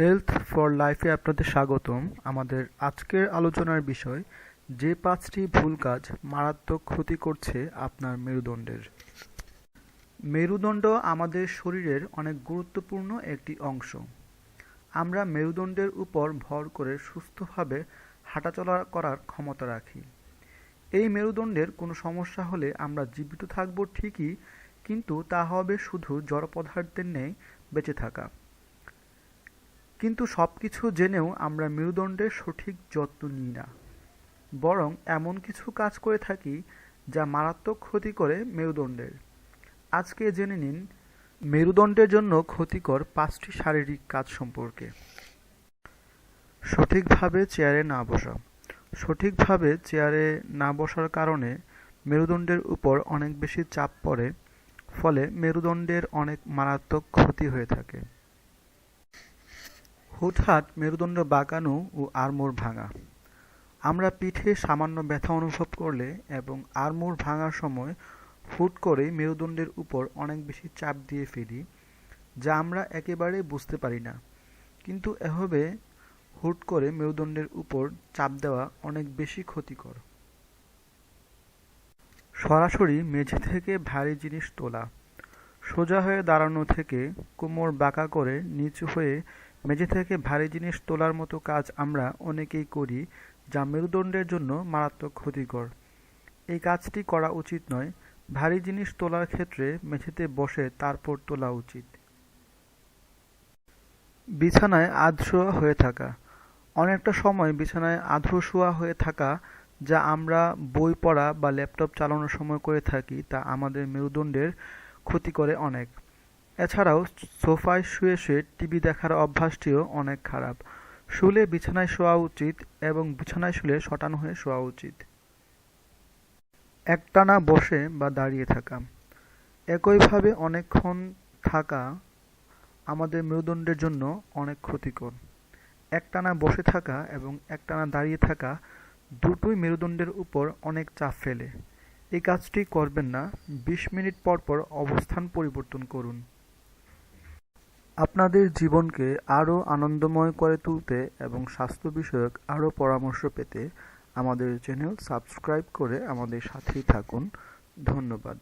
Health for লাইফে আপনাদের স্বাগতম। আমাদের আজকের আলোচনার বিষয়, যে পাঁচটি ভুল কাজ মারাত্মক ক্ষতি করছে আপনার মেরুদণ্ডের। মেরুদণ্ড আমাদের শরীরের অনেক গুরুত্বপূর্ণ একটি অংশ। আমরা মেরুদণ্ডের উপর ভর করে সুস্থভাবে হাঁটাচলা করার ক্ষমতা রাখি। এই মেরুদণ্ডের কোনো সমস্যা হলে আমরা জীবিত থাকব ঠিকই, কিন্তু তা হবে শুধু জড় পদার্থের ন্যায় বেঁচে থাকা। কিন্তু সব কিছু জেনেও আমরা মেরুদণ্ডের সঠিক যত্ন নিই না। বরং এমন কিছু কাজ করে থাকি যা মারাত্মক ক্ষতি করে মেরুদণ্ডের। আজকে জেনে নিন, মেরুদণ্ডের জন্য ক্ষতিকর পাঁচটি শারীরিক কাজ সম্পর্কে। সঠিকভাবে চেয়ারে না বসা। সঠিকভাবে চেয়ারে না বসার কারণে মেরুদণ্ডের উপর অনেক বেশি চাপ পড়ে, ফলে মেরুদণ্ডের অনেক মারাত্মক ক্ষতি হয়ে থাকে। হুটহাট মেরুদণ্ড বাঁকানো ও আড়মোড় ভাঙা। আমরা পিঠে সামান্য ব্যথা অনুভব করলে এবং আড়মোড় ভাঙার সময় হুট করে মেরুদণ্ডের উপর অনেক বেশি চাপ দিয়ে ফেলি, যা আমরা একেবারে বুঝতে পারি না। কিন্তু এভাবে হুট করে মেরুদণ্ডের উপর চাপ দেওয়া অনেক বেশি ক্ষতিকর। সরাসরি মেঝে থেকে ভারী জিনিস তোলা। সোজা হয়ে দাঁড়ানো থেকে কোমর বাঁকা করে নিচু হয়ে মেঝে থেকে ভারী জিনিস তোলার মতো কাজ আমরা অনেকেই করি, যা মেরুদণ্ডের জন্য মারাত্মক ক্ষতিকর। এই কাজটি করা উচিত নয়। ভারী জিনিস তোলার ক্ষেত্রে মেঝেতে বসে তারপর তোলা উচিত। বিছানায় আধশোয়া হয়ে থাকা। অনেকটা সময় বিছানায় আধো শোয়া হয়ে থাকা, যা আমরা বই পড়া বা ল্যাপটপ চালানোর সময় করে থাকি, তা আমাদের মেরুদণ্ডের ক্ষতি করে অনেক। এছাড়াও সোফায় শুয়ে শুয়ে টিভি দেখার অভ্যাসটিও অনেক খারাপ। শুলে বিছানায় শোয়া উচিত এবং বিছানায় শুলে শটানো হয়ে শোয়া উচিত। একটানা বসে বা দাঁড়িয়ে থাকা। একইভাবে অনেকক্ষণ থাকা আমাদের মেরুদণ্ডের জন্য অনেক ক্ষতিকর। একটানা বসে থাকা এবং একটানা দাঁড়িয়ে থাকা দুটোই মেরুদণ্ডের উপর অনেক চাপ ফেলে। এই কাজটি করবেন না। বিশ মিনিট পর পর অবস্থান পরিবর্তন করুন। আপনাদের জীবনকে আরও আনন্দময় করে তুলতে এবং স্বাস্থ্য বিষয়ক আরও পরামর্শ পেতে আমাদের চ্যানেল সাবস্ক্রাইব করে আমাদের সাথেই থাকুন। ধন্যবাদ।